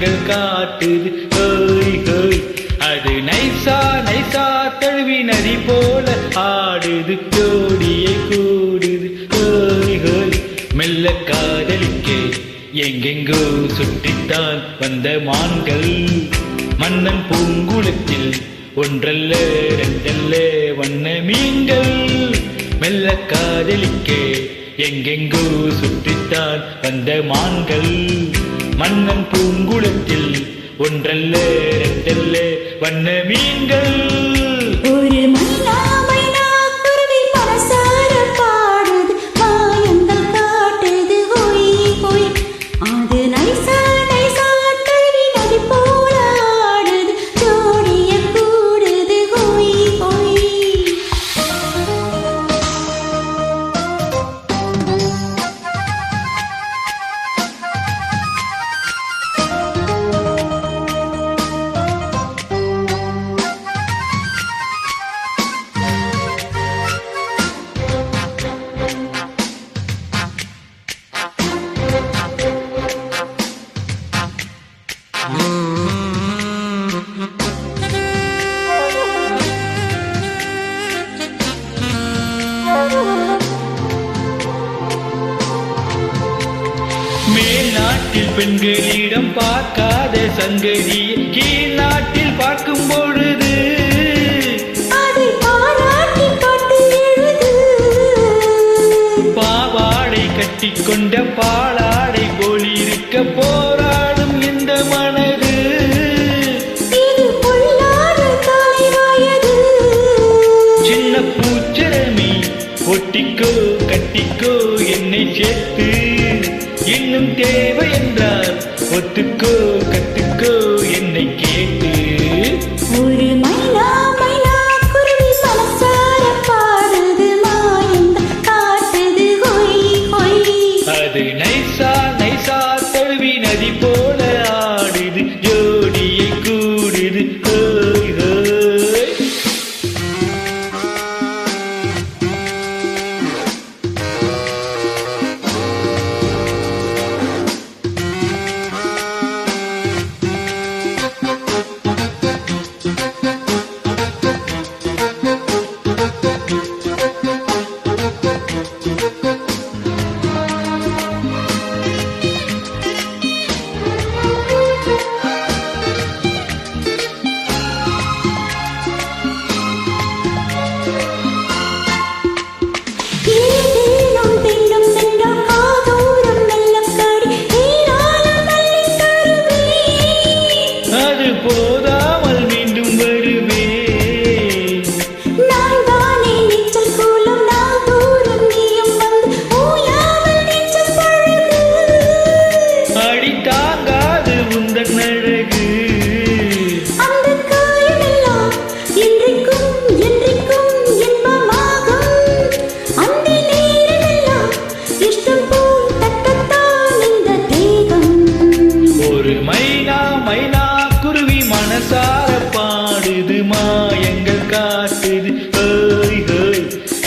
கண்கள் காட்டுது. ஹோய் ஹோய். அது நைசா நைசா தழுவி நதி போல ஆடுது. ஜோடியை கூடுது. ஹோய் ஹோய். மெல்ல காதலிக்க எங்கெங்கோ சுட்டித்தான் வந்த மான்கள். மன்னன் பூங்குளத்தில் ஒன்றல்ல ரெண்டல்ல வண்ண மீன்கள். மெல்ல காதலிக்க எங்கெங்கோ சுற்றித்தான் வந்த மான்கள். மன்னன் பூங்குளத்தில் ஒன்றல்ல ரெண்டல்ல வண்ண மீன்கள். மேல் நாட்டில் பெண்களிடம் பார்க்காத சங்கதியை கீழ் நாட்டில் பார்க்கும் பொழுது பாவாடை கட்டிக்கொண்ட பாலாடை போலிருக்க போராடும் இந்த மனது. சின்ன பூச்சரமி ஒட்டிக்கோ கட்டிக்கோ என்னை சேர்த்து. இன்னும் தேவை என்றால் ஒத்துக்கோ கத்துக்கோ. மனசார பாடுது மாயங்கள் காட்டுது. ஹோய் ஹோய்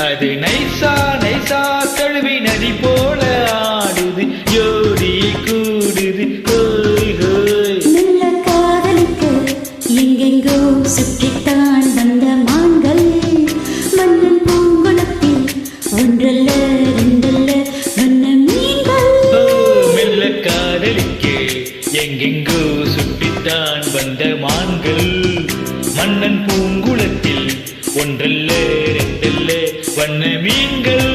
அது நைசா நைசா கழுவி நதி போல ஆடுது. ஜோடி கூடுது. ஹோய் ஹோய். மெல்ல காதலிக்க எங்கெங்கோ சுற்றித்தான் வந்த மான்கள். மன்னன் பூங்குளத்தில் ஒன்றல்ல சுட்டித்தான் வந்த மான்கள் மன்னன் பூங்குளத்தில் ஒன்றல்ல ரெண்டல்ல வண்ண மீன்கள்.